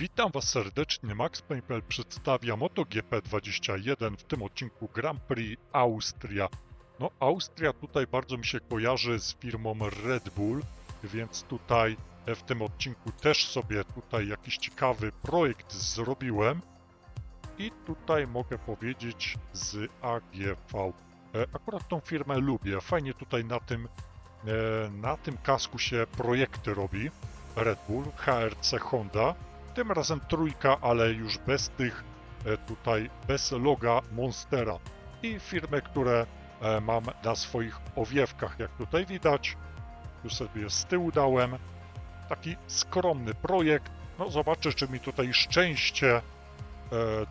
Witam Was serdecznie, Max Paypal przedstawia MotoGP 21, w tym odcinku Grand Prix Austria. No Austria tutaj bardzo mi się kojarzy z firmą Red Bull, więc tutaj e, w tym odcinku też sobie tutaj jakiś ciekawy projekt zrobiłem. I tutaj mogę powiedzieć z AGV. E, Akurat tą firmę lubię, fajnie tutaj na tym, e, na tym kasku się projekty robi. Red Bull, HRC Honda. Tym razem trójka, ale już bez tych e, tutaj, bez loga Monstera. I firmy, które e, mam na swoich owiewkach, jak tutaj widać. Tu sobie z tyłu dałem. Taki skromny projekt. No zobaczę, czy mi tutaj szczęście e,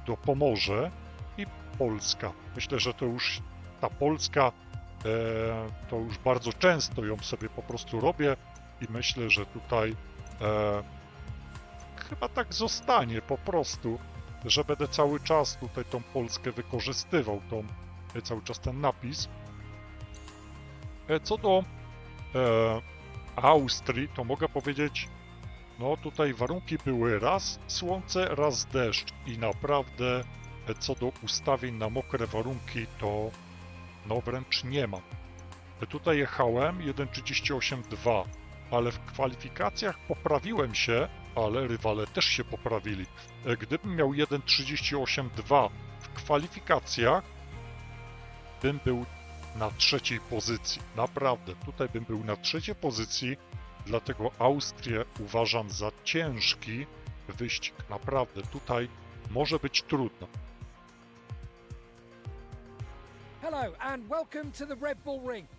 dopomoże. I Polska. Myślę, że to już ta Polska, to już bardzo często ją sobie po prostu robię i myślę, że tutaj chyba tak zostanie po prostu, że będę cały czas tutaj tą Polskę wykorzystywał, tą, e, cały czas ten napis. E, Co do e, Austrii, to mogę powiedzieć, no tutaj warunki były raz słońce, raz deszcz i naprawdę e, co do ustawień na mokre warunki, to no wręcz nie mam. E, Tutaj jechałem 1.38.2, ale w kwalifikacjach poprawiłem się, ale rywale też się poprawili. E, Gdybym miał 1.38.2 w kwalifikacjach, bym był na trzeciej pozycji. Naprawdę, tutaj bym był na trzeciej pozycji, dlatego Austrię uważam za ciężki wyścig. Naprawdę, tutaj może być trudno. Hello and welcome to the Red Bull Ring.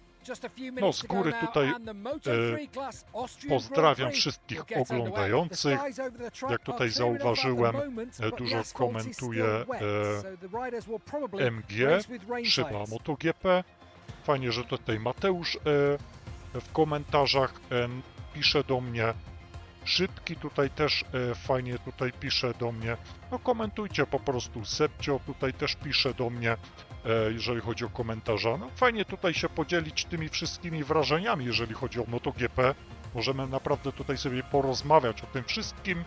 No, z góry tutaj, e, 3 class Austrian pozdrawiam wszystkich oglądających. Jak tutaj zauważyłem, e, dużo komentuje, e, MG, szyba. MotoGP. Fajnie, że tutaj Mateusz e, w komentarzach pisze do mnie. Szybki tutaj też e, fajnie tutaj pisze do mnie. No komentujcie po prostu. Sepcio tutaj też pisze do mnie, e, jeżeli chodzi o komentarze. No fajnie tutaj się podzielić tymi wszystkimi wrażeniami, jeżeli chodzi o MotoGP. Możemy naprawdę tutaj sobie porozmawiać o tym wszystkim.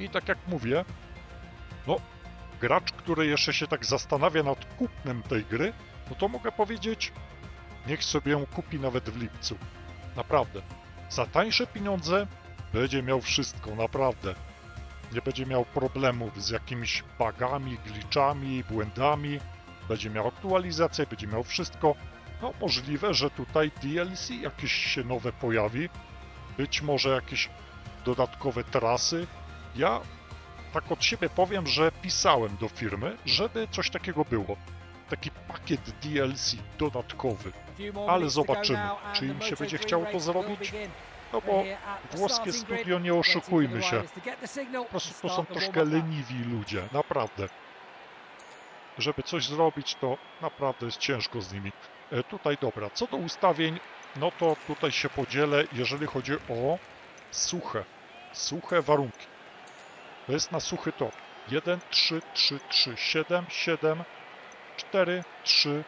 I tak jak mówię, no gracz, który jeszcze się tak zastanawia nad kupnem tej gry, no to mogę powiedzieć, niech sobie ją kupi nawet w lipcu. Naprawdę. Za tańsze pieniądze będzie miał wszystko, naprawdę. Nie będzie miał problemów z jakimiś bugami, glitchami, błędami. Będzie miał aktualizację, będzie miał wszystko. No możliwe, że tutaj DLC jakieś się nowe pojawi. Być może jakieś dodatkowe trasy. Ja tak od siebie powiem, że pisałem do firmy, żeby coś takiego było. Taki pakiet DLC dodatkowy. Ale zobaczymy, czy im się będzie 3 chciało to zrobić. No bo the włoskie studio, nie oszukujmy się. Po prostu to są troszkę leniwi ludzie, naprawdę. Żeby coś zrobić, to naprawdę jest ciężko z nimi. E, tutaj dobra, co do ustawień, no to tutaj się podzielę, jeżeli chodzi o suche, suche warunki. To jest na suchy tor. 1, 3, 3, 3, 7, 7, 4, 3,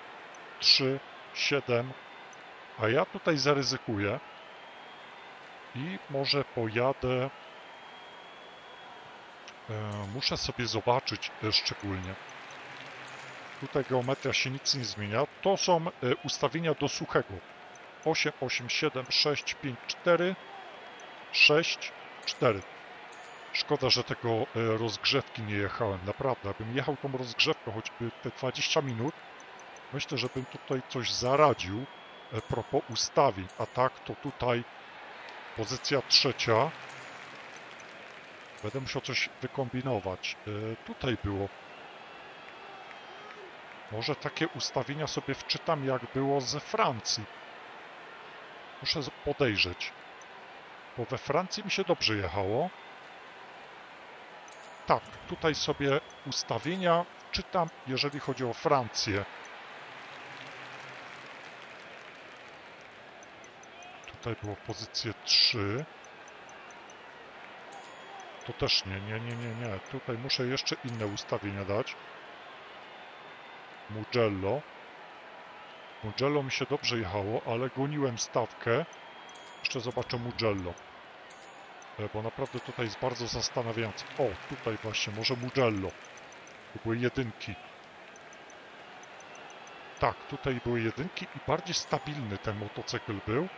3, 7. A ja tutaj zaryzykuję i może pojadę E, Muszę sobie zobaczyć e, szczególnie. Tutaj geometria się nic nie zmienia. To są e, ustawienia do suchego. 8, 8, 7, 6, 5, 4, 6, 4. Szkoda, że tego rozgrzewki nie jechałem. Naprawdę, abym jechał tą rozgrzewkę choćby te 20 minut, myślę, że bym tutaj coś zaradził propos ustawień. A tak to tutaj pozycja trzecia. Będę musiał coś wykombinować. E, tutaj było. Może takie ustawienia sobie wczytam, jak było ze Francji. Muszę podejrzeć. Bo we Francji mi się dobrze jechało. Tak, tutaj sobie ustawienia czytam, jeżeli chodzi o Francję. Tutaj było pozycję 3. To też nie, nie, nie, nie, nie. Tutaj muszę jeszcze inne ustawienia dać. Mugello. Mugello mi się dobrze jechało, ale goniłem stawkę. Jeszcze zobaczę Mugello. e, bo naprawdę tutaj jest bardzo zastanawiające. O, tutaj właśnie, może Mugello. To były jedynki. Tak, tutaj były jedynki i bardziej stabilny ten motocykl był.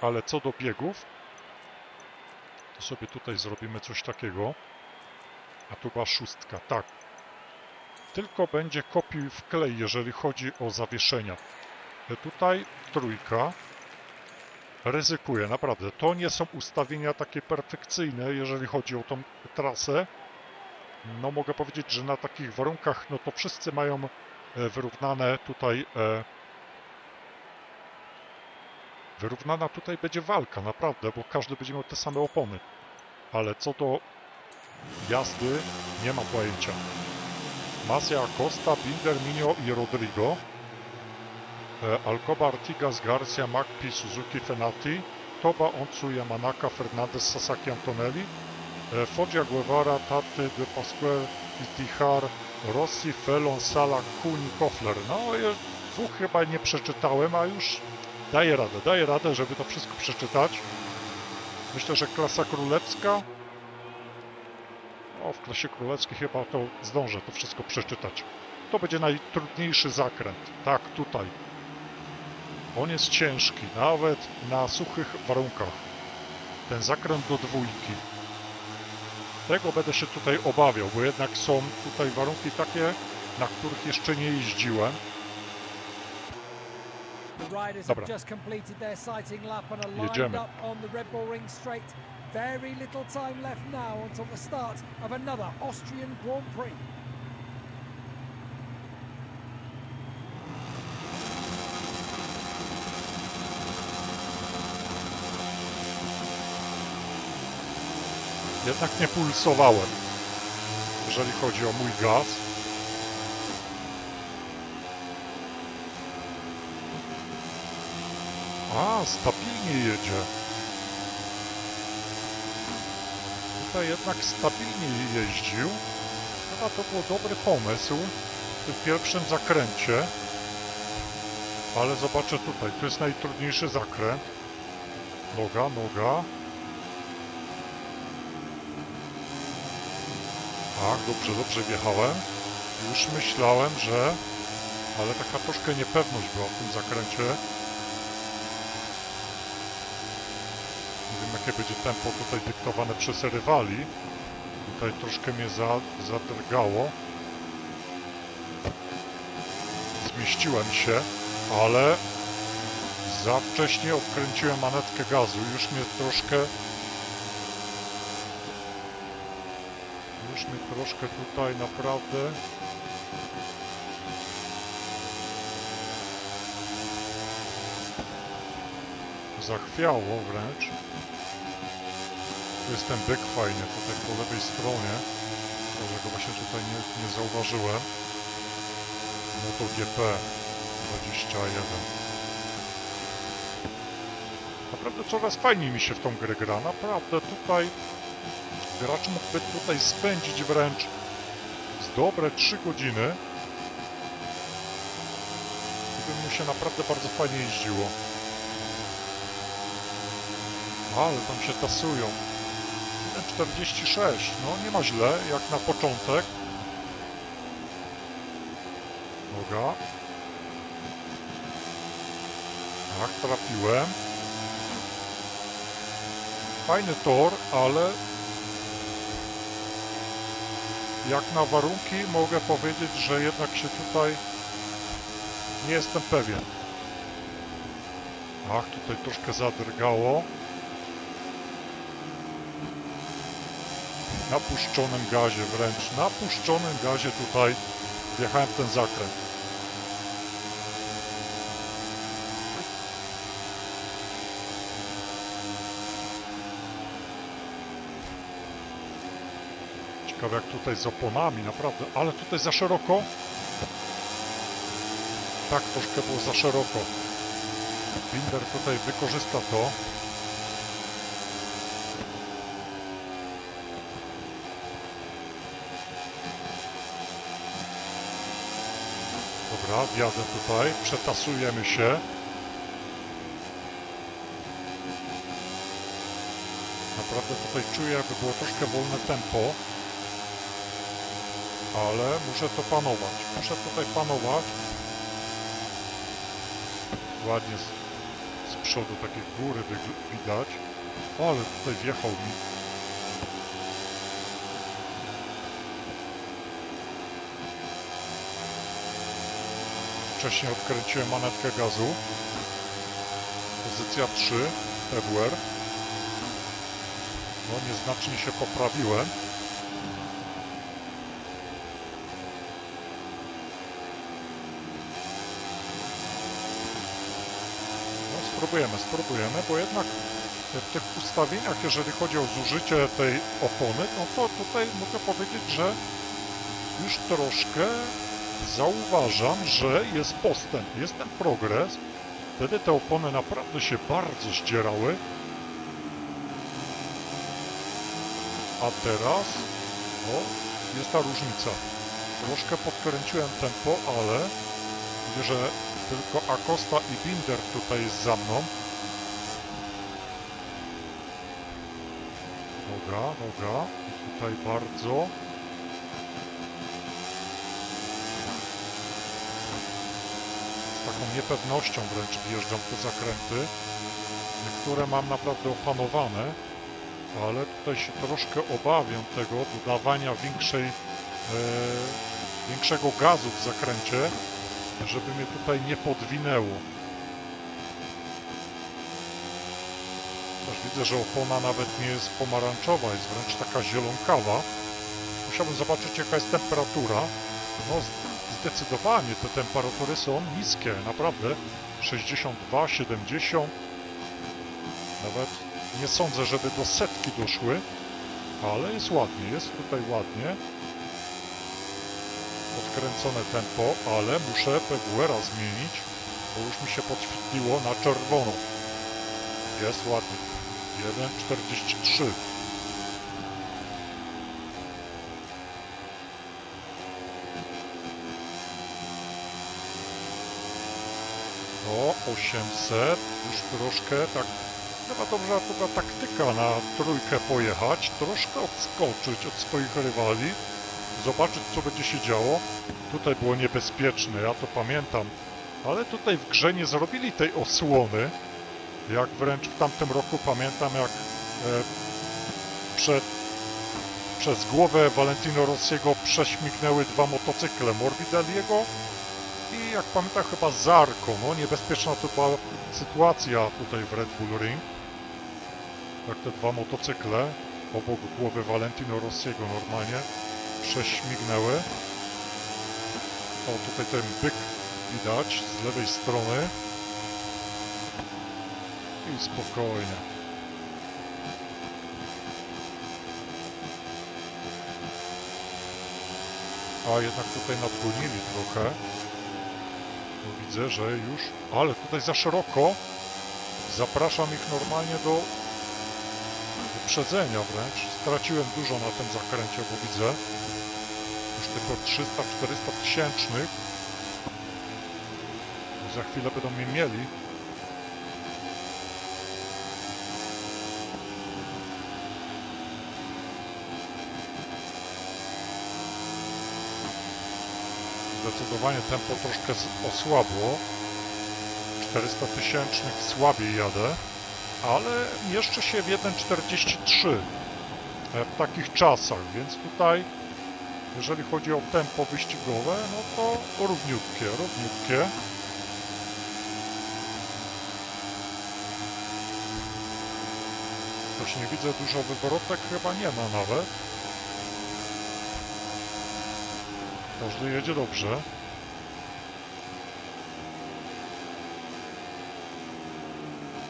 Ale co do biegów, to sobie tutaj zrobimy coś takiego. A tu była szóstka, tak. Tylko będzie kopiuj w klej, jeżeli chodzi o zawieszenia. E, Tutaj trójka. Ryzykuję, naprawdę. To nie są ustawienia takie perfekcyjne, jeżeli chodzi o tą trasę. No mogę powiedzieć, że na takich warunkach, no to wszyscy mają e, wyrównane tutaj e, wyrównana tutaj będzie walka, naprawdę, bo każdy będzie miał te same opony. Ale co do jazdy, nie mam pojęcia. Masia Acosta, Binder, Minio i Rodrigo. E, Alcoba, Artigas, Garcia, Magpi, Suzuki, Fenati. Toba, Onsu, Yamanaka, Fernandez, Sasaki, Antonelli. E, Foggia, Guevara, Taty, De Pasquel, Itihar, Rossi, Felon, Sala, Kuhn, Kofler. No, dwóch chyba nie przeczytałem, a już daję radę, daję radę, żeby to wszystko przeczytać. Myślę, że klasa królewska. O, w klasie królewskiej chyba to zdążę to wszystko przeczytać. To będzie najtrudniejszy zakręt. Tak, tutaj. On jest ciężki, nawet na suchych warunkach. Ten zakręt do dwójki. Tego będę się tutaj obawiał, bo jednak są tutaj warunki takie, na których jeszcze nie jeździłem. Lined Jedziemy. Very little time left now until the start of another Austrian Grand Prix. Jednak nie pulsowałem, jeżeli chodzi o mój gaz. Stabilnie jedzie. Tutaj jednak stabilnie jeździł. Chyba to był dobry pomysł w pierwszym zakręcie. Ale zobaczę tutaj, to jest najtrudniejszy zakręt. Noga, noga. Tak, dobrze, dobrze wjechałem. Już myślałem, że... Ale taka troszkę niepewność była w tym zakręcie. Nie wiem, jakie będzie tempo tutaj dyktowane przez rywali. Tutaj troszkę mnie za, zadrgało. Zmieściłem się, ale za wcześnie odkręciłem manetkę gazu. Już mnie troszkę Już mnie troszkę tutaj naprawdę zachwiało wręcz. Jest ten byk fajnie tutaj po lewej stronie. Może go właśnie tutaj nie, nie zauważyłem. MotoGP 21. Naprawdę coraz fajniej mi się w tą grę gra. Naprawdę tutaj gracz mógłby tutaj spędzić wręcz z dobre 3 godziny. I by mu się naprawdę bardzo fajnie jeździło. Ale tam się tasują. 46, no nie ma źle, jak na początek. Noga. Tak, trafiłem. Fajny tor, ale jak na warunki mogę powiedzieć, że jednak się tutaj nie jestem pewien. Ach, tutaj troszkę zadrgało. Na puszczonym gazie wręcz, na puszczonym gazie tutaj wjechałem w ten zakręt. Ciekawe jak tutaj z oponami, naprawdę, ale tutaj za szeroko. Tak, troszkę było za szeroko. Binder tutaj wykorzysta to. Dobra, wjadę tutaj, przetasujemy się. Naprawdę tutaj czuję, jakby było troszkę wolne tempo. Ale muszę to panować. Muszę tutaj panować. Ładnie z, z przodu takie góry widać. Ale tutaj wjechał mi. Wcześniej odkręciłem manetkę gazu. Pozycja 3, Februar. No, nieznacznie się poprawiłem. No, spróbujemy, spróbujemy, bo jednak w tych ustawieniach, jeżeli chodzi o zużycie tej opony, no to tutaj mogę powiedzieć, że już troszkę zauważam, że jest postęp, jest ten progres. Wtedy te opony naprawdę się bardzo zdzierały. A teraz, o, jest ta różnica. Troszkę podkręciłem tempo, ale widzę, że tylko Acosta i Binder tutaj jest za mną. Dobra, dobra. I tutaj bardzo. Taką niepewnością wręcz wjeżdżam te zakręty. Niektóre mam naprawdę opanowane, ale tutaj się troszkę obawiam tego dodawania większej, e, większego gazu w zakręcie, żeby mnie tutaj nie podwinęło. Też widzę, że opona nawet nie jest pomarańczowa, jest wręcz taka zielonkawa. Musiałbym zobaczyć jaka jest temperatura. No zdecydowanie te temperatury są niskie, naprawdę. 62, 70. Nawet nie sądzę, żeby do setki doszły, ale jest ładnie, jest tutaj ładnie. Podkręcone tempo, ale muszę PWR-a zmienić, bo już mi się podświetliło na czerwono. Jest ładnie. 1,43. O, 800. Już troszkę tak. Chyba dobrze chyba taktyka na trójkę pojechać. Troszkę odskoczyć od swoich rywali. Zobaczyć co będzie się działo. Tutaj było niebezpieczne, ja to pamiętam. Ale tutaj w grze nie zrobili tej osłony. Jak wręcz w tamtym roku pamiętam, jak e, przed, przez głowę Valentino Rossiego prześmignęły dwa motocykle Morbidelliego i jak pamiętam chyba Zarko. No niebezpieczna to była sytuacja tutaj w Red Bull Ring. Jak te dwa motocykle obok głowy Valentino Rossiego normalnie prześmignęły. O tutaj ten byk widać z lewej strony. I spokojnie. A jednak tutaj nadgonili trochę. Widzę, że już... Ale tutaj za szeroko. Zapraszam ich normalnie do wyprzedzenia wręcz. Straciłem dużo na tym zakręcie, bo widzę już tylko 300-400 tysięcznych. Za chwilę będą mnie mieli. Zdecydowanie tempo troszkę osłabło. 400 tysięcznych słabiej jadę, ale jeszcze się w 1.43 e, w takich czasach, więc tutaj jeżeli chodzi o tempo wyścigowe, no to równiutkie, równiutkie. Też nie widzę dużo wywrotek, chyba nie ma nawet. Każdy jedzie dobrze.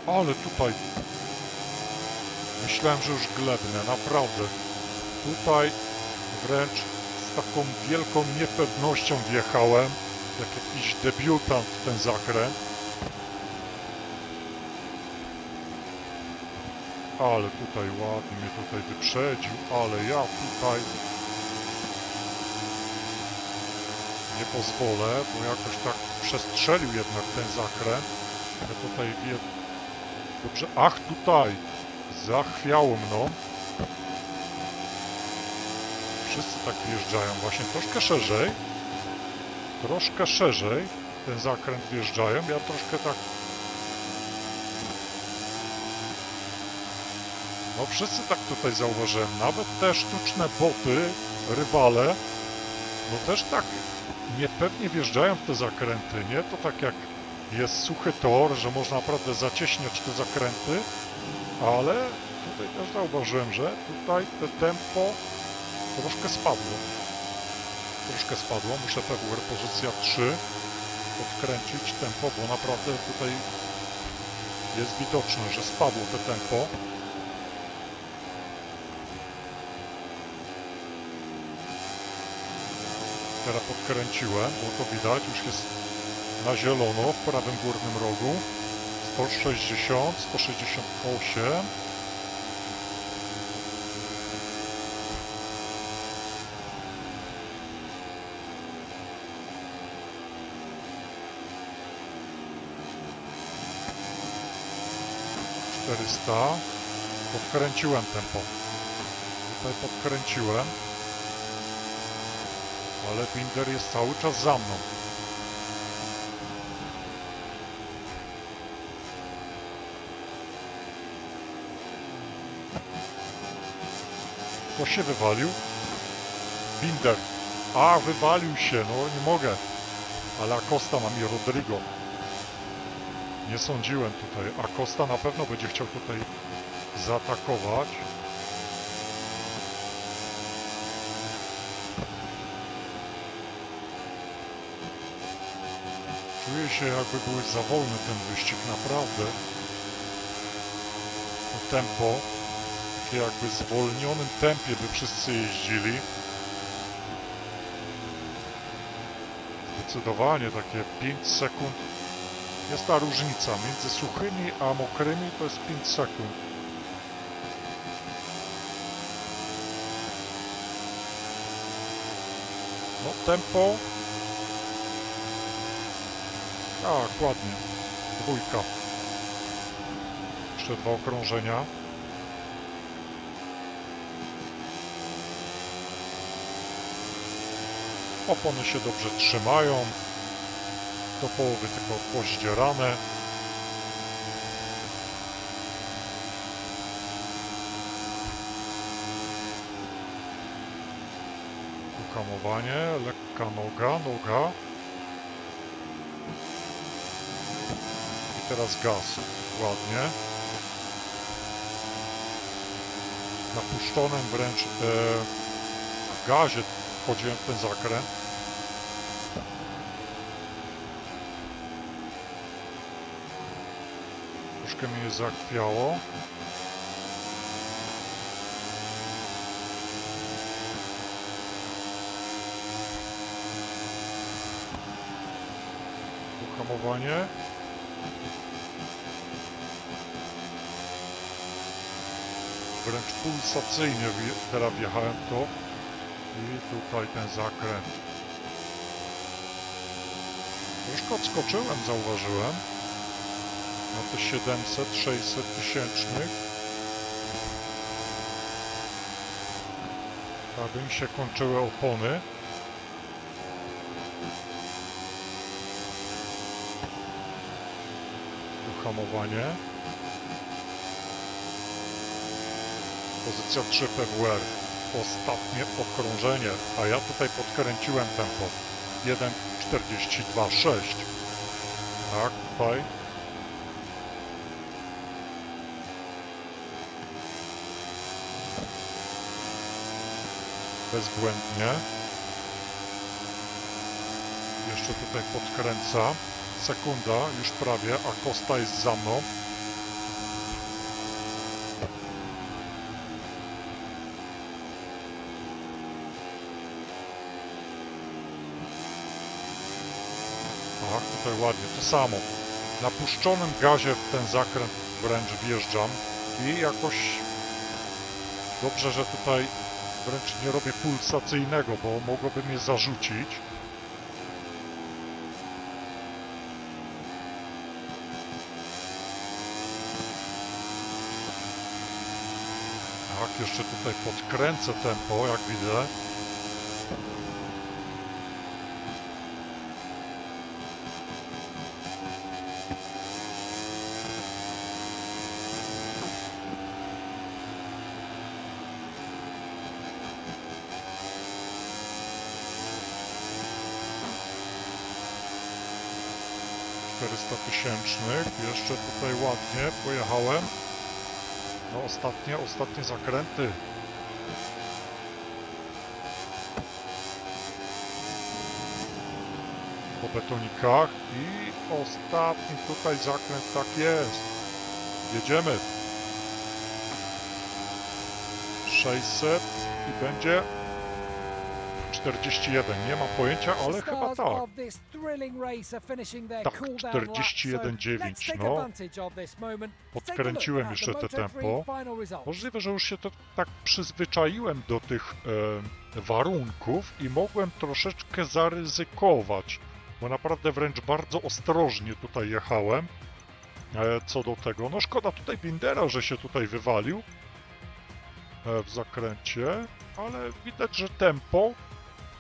Ale tutaj myślałem, że już glebnę, naprawdę. Tutaj wręcz z taką wielką niepewnością wjechałem, jak jakiś debiutant w ten zakręt. Ale tutaj ładnie mnie tutaj wyprzedził, ale ja tutaj nie pozwolę, bo jakoś tak przestrzelił jednak ten zakręt. Ja tutaj wie... Dobrze, ach tutaj! Zachwiało mną. Wszyscy tak wjeżdżają, właśnie troszkę szerzej. Troszkę szerzej ten zakręt wjeżdżają. Ja troszkę tak. No wszyscy tak tutaj zauważyłem. Nawet te sztuczne boty, rywale, no też tak niepewnie wjeżdżają w te zakręty, nie? To tak jak jest suchy tor, że można naprawdę zacieśniać te zakręty, ale tutaj też zauważyłem, że tutaj te tempo troszkę spadło. Troszkę spadło. Muszę PWR pozycja 3 podkręcić tempo, bo naprawdę tutaj jest widoczne, że spadło te tempo. Teraz podkręciłem, bo to widać, już jest na zielono w prawym górnym rogu. 160, 168. Czterysta. Podkręciłem tempo. Tutaj podkręciłem. Ale Binder jest cały czas za mną. Kto się wywalił? Binder. A, wywalił się, no nie mogę. Ale Acosta mam i Rodrigo. Nie sądziłem tutaj. Acosta na pewno będzie chciał tutaj zaatakować. Czuję się jakby był za wolny ten wyścig, naprawdę. To tempo, takie jakby zwolnionym tempie by wszyscy jeździli. Zdecydowanie takie 5 sekund. Jest ta różnica między suchymi a mokrymi to jest 5 sekund. No tempo tak, ładnie. Dwójka. Jeszcze dwa okrążenia. Opony się dobrze trzymają. Do połowy tylko pozdzierane. Tu hamowanie, lekka noga, noga. Teraz gaz. Ładnie. Na puszczonym wręcz e, gazie wchodziłem ten zakręt. Troszkę mnie zachwiało. Wręcz pulsacyjnie teraz wjechałem to. I tutaj ten zakręt. Troszkę odskoczyłem, zauważyłem. Na te 700, 600 tysięcznych. Aby mi się kończyły opony. Tu Pozycja 3 PWR. Ostatnie okrążenie, a ja tutaj podkręciłem tempo. 1.42.6. Tak, tutaj. Bezbłędnie. Jeszcze tutaj podkręca. Sekunda, już prawie, a Costa jest za mną. Tak, tutaj ładnie, to samo. Na puszczonym gazie w ten zakręt wręcz wjeżdżam i jakoś dobrze, że tutaj wręcz nie robię pulsacyjnego, bo mogłoby mnie zarzucić. Tak, jeszcze tutaj podkręcę tempo, jak widzę. Czterysta tysięcznych, jeszcze tutaj ładnie pojechałem. No ostatnie, ostatnie zakręty. Po betonikach i ostatni tutaj zakręt, tak jest. Jedziemy. 600 i będzie 41. Nie mam pojęcia, ale chyba tak. Tak, cool down laps, so 41,9, let's take no. Podkręciłem jeszcze te Moto3 tempo. Możliwe, że już się to tak przyzwyczaiłem do tych e, warunków i mogłem troszeczkę zaryzykować, bo naprawdę wręcz bardzo ostrożnie tutaj jechałem e, co do tego. No szkoda tutaj Bindera, że się tutaj wywalił e, w zakręcie, ale widać, że tempo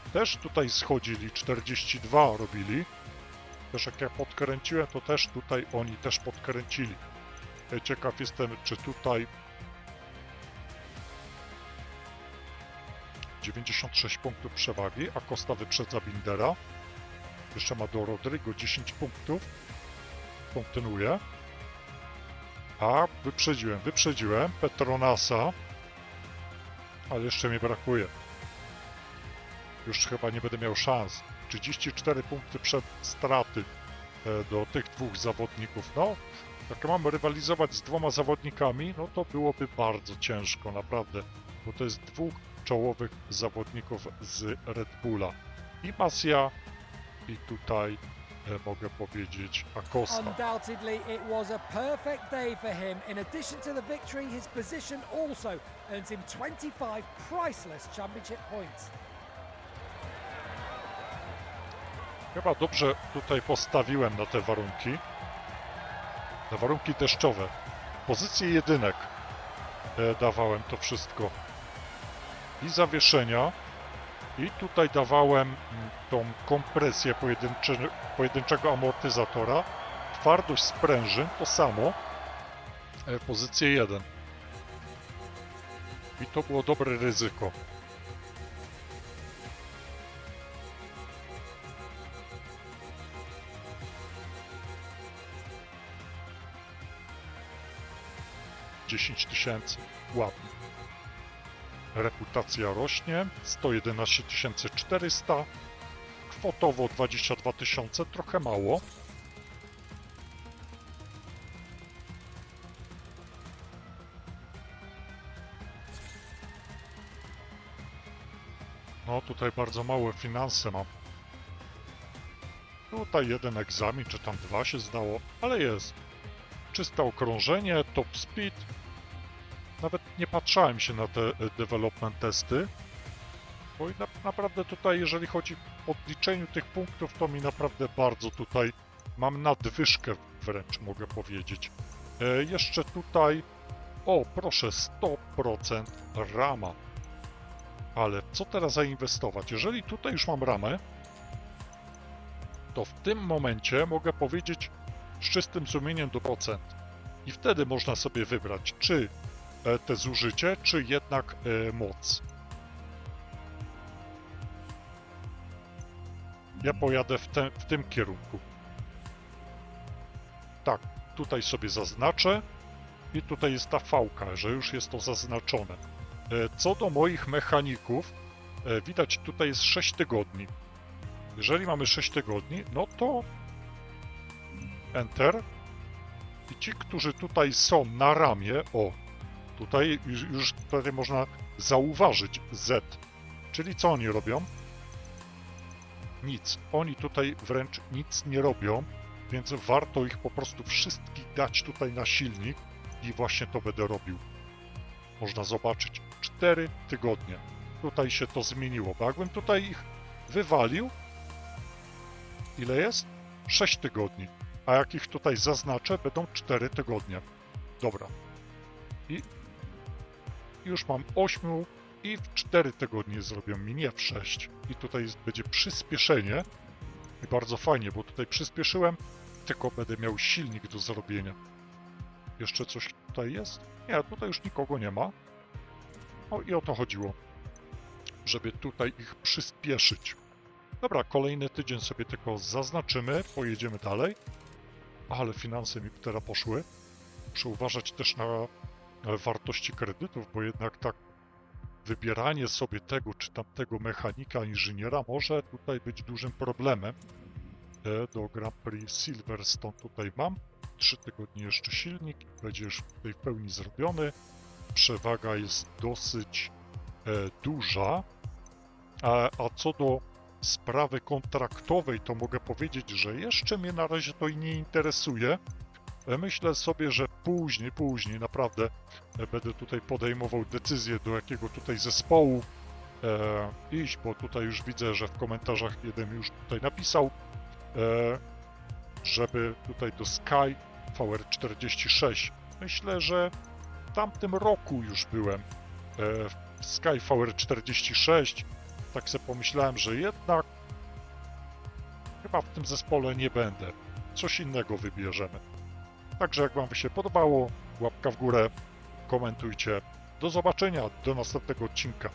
też tutaj schodzili, 42 robili. Też jak ja podkręciłem, to też tutaj oni też podkręcili. E, Ciekaw jestem, czy tutaj 96 punktów przewagi, a Costa wyprzedza Bindera. Jeszcze ma do Rodrigo 10 punktów. Kontynuuje. A, wyprzedziłem, wyprzedziłem Petronasa. Ale jeszcze mi brakuje. Już chyba nie będę miał szans. 34 punkty przed straty e, do tych dwóch zawodników. No, jak mamy rywalizować z dwoma zawodnikami, no to byłoby bardzo ciężko, naprawdę. Bo to jest dwóch czołowych zawodników z Red Bulla. I Masia, i tutaj e, mogę powiedzieć Acosta. Undoubtedly, it was a perfect day for him. In addition to the victory, his position also earns him 25 priceless championship points. Chyba dobrze tutaj postawiłem na te warunki. Na warunki deszczowe. Pozycję jedynek e, dawałem to wszystko. I zawieszenia. I tutaj dawałem mm, tą kompresję pojedynczego amortyzatora. Twardość sprężyn to samo. E, pozycję 1. I to było dobre ryzyko. Dziesięć tysięcy ładnie. Reputacja rośnie, 111 400, kwotowo 22 tysiące, trochę mało. No tutaj bardzo małe finanse mam. Tutaj jeden egzamin, czy tam dwa się zdało, ale jest. Czyste okrążenie, top speed. Nawet nie patrzałem się na te e, development testy. Bo i na, naprawdę tutaj, jeżeli chodzi o odliczeniu tych punktów, to mi naprawdę bardzo tutaj mam nadwyżkę wręcz, mogę powiedzieć. E, jeszcze tutaj, o proszę, 100% rama. Ale co teraz zainwestować? Jeżeli tutaj już mam ramę, to w tym momencie mogę powiedzieć z czystym sumieniem do procent. I wtedy można sobie wybrać, czy e, te zużycie, czy jednak e, moc. Ja pojadę w, te, w tym kierunku. Tak, tutaj sobie zaznaczę i tutaj jest ta fałka, że już jest to zaznaczone. E, Co do moich mechaników, widać tutaj jest 6 tygodni. Jeżeli mamy 6 tygodni, no to Enter. I ci, którzy tutaj są na ramię, o, tutaj już, tutaj można zauważyć Z. Czyli co oni robią? Nic. Oni tutaj wręcz nic nie robią, więc warto ich po prostu wszystkich dać tutaj na silnik i właśnie to będę robił. Można zobaczyć 4 tygodnie. Tutaj się to zmieniło, bo jakbym tutaj ich wywalił, ile jest? 6 tygodni. A jak ich tutaj zaznaczę, będą 4 tygodnie. Dobra. I, już mam 8 i w 4 tygodnie zrobią mi, nie w 6. I tutaj będzie przyspieszenie. I bardzo fajnie, bo tutaj przyspieszyłem, tylko będę miał silnik do zrobienia. Jeszcze coś tutaj jest? Nie, tutaj już nikogo nie ma. O i o to chodziło, żeby tutaj ich przyspieszyć. Dobra, kolejny tydzień sobie tylko zaznaczymy, pojedziemy dalej. Ale finanse mi teraz poszły. Muszę uważać też na e, wartości kredytów, bo jednak tak wybieranie sobie tego czy tamtego mechanika, inżyniera może tutaj być dużym problemem. E, Do Grand Prix Silverstone tutaj mam. Trzy tygodnie jeszcze silnik, będzie już tutaj w pełni zrobiony. Przewaga jest dosyć e, duża. A, a co do sprawy kontraktowej, to mogę powiedzieć, że jeszcze mnie na razie to nie interesuje. E, Myślę sobie, że później, później naprawdę e, będę tutaj podejmował decyzję, do jakiego tutaj zespołu e, iść, bo tutaj już widzę, że w komentarzach jeden już tutaj napisał, e, żeby tutaj do Sky VR46. Myślę, że w tamtym roku już byłem e, w Sky VR46. Tak sobie pomyślałem, że jednak chyba w tym zespole nie będę. Coś innego wybierzemy. Także jak Wam się podobało, łapka w górę, komentujcie. Do zobaczenia, do następnego odcinka.